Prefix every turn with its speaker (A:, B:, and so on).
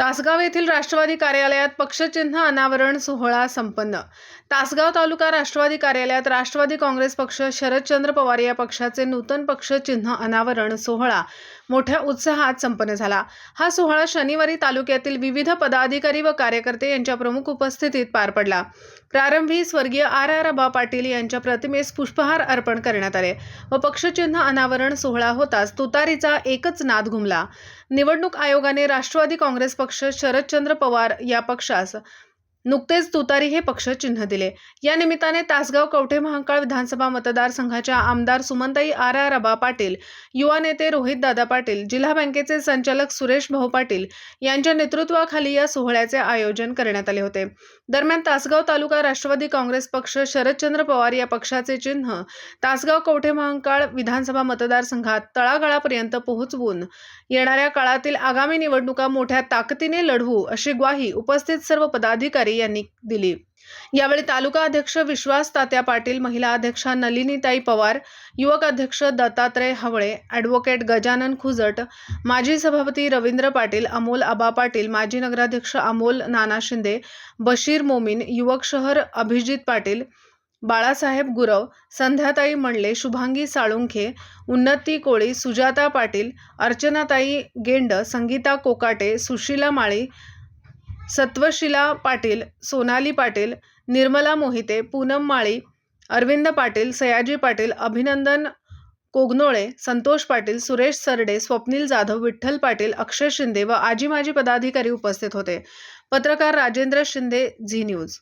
A: तासगाव येथील राष्ट्रवादी कार्यालयात पक्षचिन्ह अनावरण सोहळा संपन्न. तासगाव तालुका राष्ट्रवादी कार्यालयात राष्ट्रवादी काँग्रेस पक्ष शरदचंद्र पवार या पक्षाचे नूतन पक्षचिन्ह अनावरण सोहळा मोठ्या उत्साहात संपन्न झाला. हा सोहळा शनिवारी तालुक्यातील विविध पदाधिकारी व कार्यकर्ते यांच्या प्रमुख उपस्थितीत पार पडला. प्रारंभी स्वर्गीय आर आर अबा पाटील यांच्या प्रतिमेस पुष्पहार अर्पण करण्यात आले. व पक्षचिन्ह अनावरण सोहळा होताच तुतारीचा एकच नाद घुमला. निवडणूक आयोगाने राष्ट्रवादी काँग्रेस पक्ष शरदचंद्र पवार या पक्षास नुकतेच तुतारी हे पक्ष चिन्ह दिले. या निमित्ताने तासगाव कवठे महांकाळ विधानसभा मतदारसंघाच्या आमदार सुमनताई आर आर अबा पाटील युवा नेते रोहितदादा पाटील जिल्हा बँकेचे संचालक सुरेश भाऊ पाटील यांच्या नेतृत्वाखाली या सोहळ्याचे आयोजन करण्यात आले होते. दरम्यान तासगाव तालुका राष्ट्रवादी काँग्रेस पक्ष शरदचंद्र पवार या पक्षाचे चिन्ह तासगाव कवठे महांकाळ विधानसभा मतदारसंघात तळागाळापर्यंत पोहोचवून येणाऱ्या काळातील आगामी निवडणुका मोठ्या ताकदीने लढवू अशी ग्वाही उपस्थित सर्व पदाधिकारी यांनी दिली. यावेळी तालुका अध्यक्ष विश्वास तात्या पाटील महिला अध्यक्षा नलिनीताई पवार युवक अध्यक्ष दत्तात्रय हवळे ॲडव्होकेट गजानन खुजट माजी सभापती रवींद्र पाटील अमोल आबा पाटील माजी नगराध्यक्ष अमोल नाना शिंदे बशीर मोमीन युवक शहर अभिजित पाटील बाळासाहेब गुरव संध्याताई मंडले शुभांगी साळुंखे उन्नती कोळी सुजाता पाटील अर्चनाताई गेंड संगीता कोकाटे सुशीला माळी सत्वशिला पाटील सोनाली पाटील निर्मला मोहिते पूनम माळी अरविंद पाटील सयाजी पाटील अभिनंदन कोगनोळे संतोष पाटील सुरेश सरडे स्वप्नील जाधव विठ्ठल पाटील अक्षय शिंदे व आजी माजी पदाधिकारी उपस्थित होते. पत्रकार राजेंद्र शिंदे झी न्यूज.